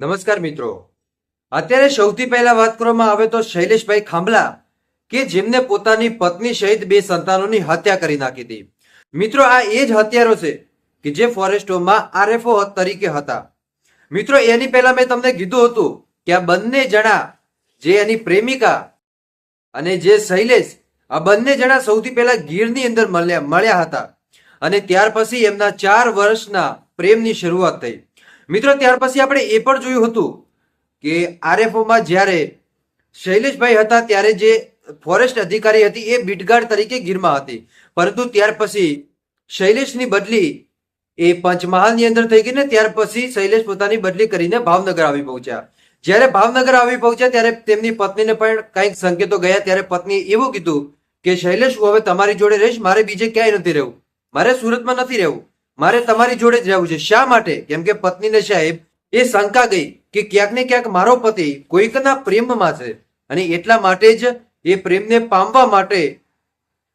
નમસ્કાર મિત્રો. અત્યારે સૌથી પહેલા વાત કરવામાં આવે તો શૈલેષભાઈ ખાંભલા, કે જેમને પોતાની પત્ની સહિત બે સંતાનોની હત્યા કરી નાખી હતી. મિત્રો, આ એ જ હત્યારો છે કે જે ફોરેસ્ટોમાં આરએફઓ તરીકે હતા. મિત્રો, એની પહેલા મેં તમને કીધું હતું કે આ બંને જણા, જે એની પ્રેમિકા અને જે શૈલેષ, આ બંને જણા સૌથી પહેલા ગીરની અંદર મળ્યા મળ્યા હતા. અને ત્યાર પછી એમના ચાર વર્ષના પ્રેમની શરૂઆત થઈ. મિત્રો, ત્યાર પછી આપણે એ પણ જોયું હતું કે આરએફઓમાં જ્યારે શૈલેષભાઈ હતા, ત્યારે જે ફોરેસ્ટ અધિકારી હતી એ બીટગાર્ડ તરીકે ગીરમાં હતી. પરંતુ ત્યાર પછી શૈલેષની બદલી એ પંચમહાલની અંદર થઈ ગઈ ને ત્યાર પછી શૈલેષ પોતાની બદલી કરીને ભાવનગર આવી પહોંચ્યા. જ્યારે ભાવનગર આવી પહોંચ્યા, ત્યારે તેમની પત્નીને પણ કંઈક સંકેતો ગયા. ત્યારે પત્નીએ એવું કીધું કે, શૈલેષ હું હવે તમારી જોડે રહીશ. મારે બીજે ક્યાંય નથી રહેવું. મારે સુરતમાં નથી રહેવું. મારે તમારી જોડે જ રહેવું છે. શા માટે? કેમ કે પત્નીને સાહેબ, એ શંકા ગઈ કે ક્યાંક ને ક્યાંક મારો પતિ કોઈકના પ્રેમમાં છે અને એટલા માટે જ એ પ્રેમને પામવા માટે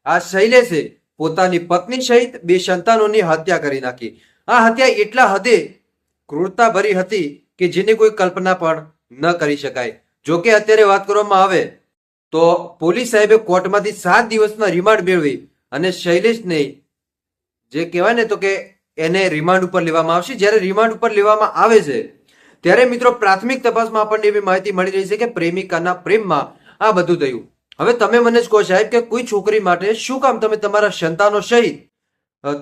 આ શૈલેષે પોતાની પત્ની સહિત બે સંતાનોની હત્યા કરી નાખી. આ હત્યા એટલા હદે ક્રૂરતા ભરી હતી કે જેની કોઈ કલ્પના પણ ન કરી શકાય. જો કે અત્યારે વાત કરવામાં આવે તો પોલીસ સાહેબે કોર્ટમાંથી સાત દિવસના રિમાન્ડ મેળવી અને શૈલેષને જે કહેવાય ને તો કે એને રિમાન્ડ ઉપર લેવામાં આવશે. જ્યારે રિમાન્ડ ઉપર લેવામાં આવે છે, ત્યારે મિત્રો પ્રાથમિક તપાસમાં આપણને એવી માહિતી મળી રહી છે કે પ્રેમિકાના પ્રેમમાં આ બધું થયું. હવે તમે મને જ કહો સાહેબ કે કોઈ છોકરી માટે શું કામ? તમે તમારા સંતાનો સહિત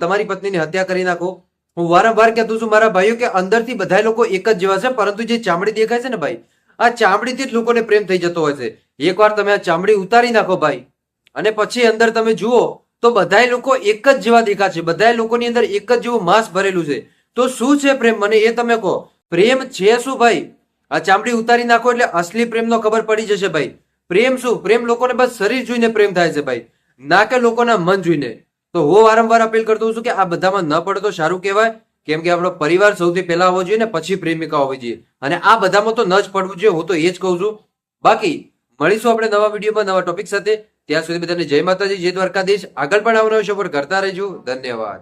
તમારી પત્નીની હત્યા કરી નાખો. હું વારંવાર કહેતો છું, મારા ભાઈઓ, કે અંદરથી બધા લોકો એક જ જેવા છે, પરંતુ જે ચામડી દેખાય છે ને ભાઈ, આ ચામડીથી જ લોકોને પ્રેમ થઈ જતો હોય છે. એકવાર તમે આ ચામડી ઉતારી નાખો ભાઈ, અને પછી અંદર તમે જુઓ તો બધાય લોકો એક જ જેવા દેખાશે બધાય લોકોની અંદર એક જ જેવું માંસ ભરેલું છે. તો શું છે પ્રેમ? મને એ તમે કહો. પ્રેમ છે શું ભાઈ? આ ચામડી ઉતારી નાખો એટલે અસલી પ્રેમનો ખબર પડી જશે ભાઈ. પ્રેમ શું? પ્રેમ લોકોને બસ શરીર જોઈને પ્રેમ થાય છે ભાઈ. ના કે લોકોના મન જોઈને. તો હું વારંવાર અપીલ કરતો છું કે આ બધામાં ન પડે તો સારું કહેવાય. કેમ કે આપણો પરિવાર સૌથી પહેલા હોવો જોઈએ ને પછી પ્રેમિકા હોવી જોઈએ. અને આ બધામાં તો ન જ પડવું જોઈએ. હું તો એ જ કહું છું. બાકી મળીશું આપણે નવા વિડીયોમાં નવા ટોપિક સાથે. ત્યાં સુધી બધાને જય માતાજી જય દ્વારકાધીશ. આગળ પણ આવવાનો સપોર્ટ કરતા રહેજો. ધન્યવાદ.